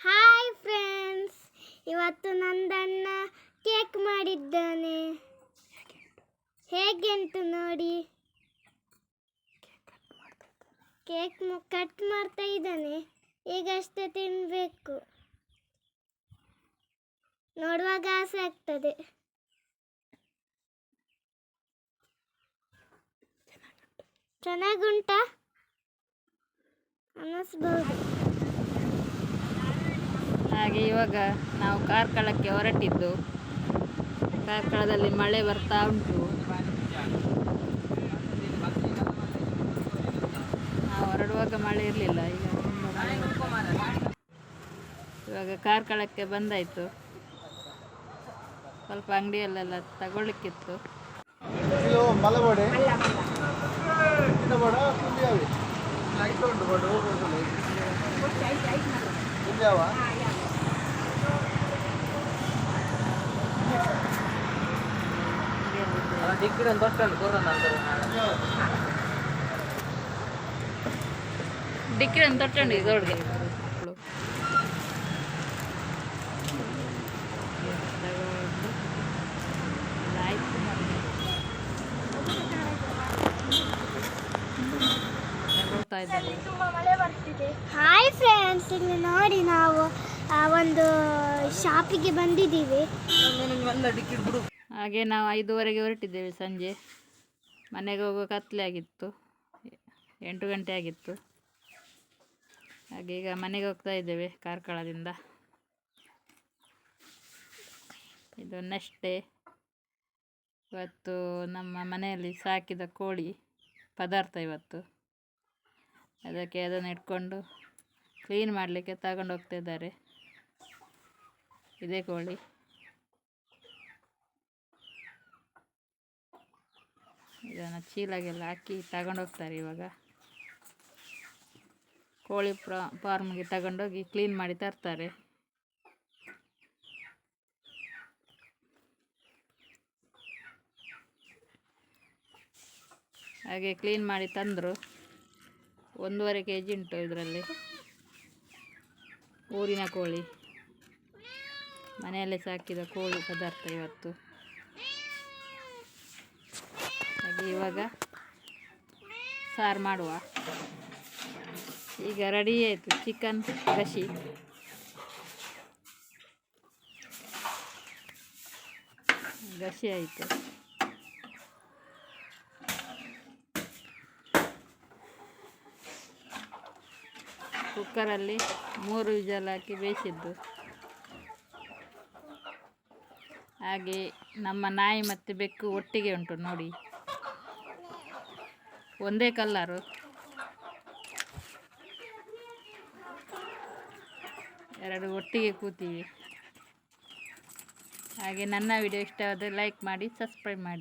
Hi friends ಇವತ್ತು ನಂದಣ್ಣ cake ಮಾಡಿದ್ದಾನೆ. ಹೇಗೆ ಉಂಟು ನೋಡಿ? ಕೇಕ್ ಕಟ್ ಮಾಡ್ತಾ ಇದ್ದಾನೆ. ಈಗಷ್ಟೇ ತಿನ್ನಬೇಕು ನೋಡುವಾಗ ಆಸೆ ಆಗ್ತದೆ. ಚೆನ್ನಾಗುಂಟಾ? ಅನ್ನಿಸ್ಬೋದು ಹಾಗೆ ಇವಾಗ ನಾವು ಕಾರ್ಕಳಕ್ಕೆ ಹೊರಟಿದ್ದು. ಕಾರ್ಕಳದಲ್ಲಿ ಮಳೆ ಬರ್ತಾ ಉಂಟು. ನಾವು ಹೊರಡುವಾಗ ಮಳೆ ಇರಲಿಲ್ಲ, ಈಗ. ಇವಾಗ ಕಾರ್ಕಳಕ್ಕೆ ಬಂದಾಯಿತು. ಸ್ವಲ್ಪ ಅಂಗಡಿಯಲ್ಲೆಲ್ಲ ತಗೊಳ್ಳಿಕ್ಕಿತ್ತು. ಕಿಲೋ ಉಂಟು ಬೋಡು ಕುಂದಿಯಾವ ಡಿಕ್ಕಿ ಅಂತ ತೊಟ್ಟಂಡು ಹಾಯ್ ಫ್ರೆಂಡ್ಸ್ ಇಲ್ಲಿ ನೋಡಿ ನಾವು ಆ, ಒಂದು ಶಾಪಿಗೆ ಬಂದಿದ್ದೀವಿ. ಹಾಗೆ ನಾವು ಐದುವರೆಗೆ ಹೊರಟಿದ್ದೇವೆ ಸಂಜೆ. ಮನೆಗೆ ಹೋಗುವ ಕತ್ತಲೆ ಆಗಿತ್ತು. ಎಂಟು ಗಂಟೆ ಆಗಿತ್ತು. ಹಾಗೆ ಈಗ ಮನೆಗೆ ಹೋಗ್ತಾ ಇದ್ದೇವೆ ಕಾರ್ಕಳದಿಂದ. ಇದು ಇವತ್ತು ನಮ್ಮ ಮನೆಯಲ್ಲಿ ಸಾಕಿದ ಕೋಳಿ ಪದಾರ್ಥ ಇವತ್ತು. ಅದಕ್ಕೆ ಅದನ್ನು ಇಟ್ಕೊಂಡು ಕ್ಲೀನ್ ಮಾಡಲಿಕ್ಕೆ ತಗೊಂಡು ಹೋಗ್ತಾ ಇದ್ದಾರೆ. ಇದೇ ಕೋಳಿ. ಇದನ್ನು ಚೀಲಾಗೆಲ್ಲ ಹಾಕಿ ತಗೊಂಡೋಗ್ತಾರೆ ಇವಾಗ. ಕೋಳಿ ಪ್ರಾ, ಫಾರ್ಮ್ಗೆ ತಗೊಂಡೋಗಿ ಕ್ಲೀನ್ ಮಾಡಿ ತರ್ತಾರೆ. ಹಾಗೆ ಕ್ಲೀನ್ ಮಾಡಿ ತಂದರು. ಒಂದೂವರೆ ಕೆ ಜಿ ಉಂಟು ಇದರಲ್ಲಿ. ಊರಿನ ಕೋಳಿ. ಮನೆಯಲ್ಲೇ ಸಾಕಿದ ಕೋಳಿ ಪದಾರ್ಥ ಇವತ್ತು ಹಾಗೆ ಇವಾಗ. ಸಾರು ಮಾಡುವ. ಈಗ ರೆಡಿ ಆಯಿತು ಚಿಕನ್ ಗಸಿ ಗಸಿ ಆಯಿತು. ಕುಕ್ಕರಲ್ಲಿ ಮೂರು ವಿಜಲ್ ಹಾಕಿ ಬೇಯಿಸಿದ್ದು. ಹಾಗೆ ನಮ್ಮ ನಾಯಿ ಮತ್ತು ಬೆಕ್ಕು ಒಟ್ಟಿಗೆ ಉಂಟು ನೋಡಿ. ಒಂದೇ ಕಲ್ಲರು. ಎರಡು ಒಟ್ಟಿಗೆ ಕೂತೀವಿ. ಹಾಗೆ ನನ್ನ ವಿಡಿಯೋ ಇಷ್ಟವಾದರೆ ಲೈಕ್ ಮಾಡಿ ಸಬ್ಸ್ಕ್ರೈಬ್ ಮಾಡಿ.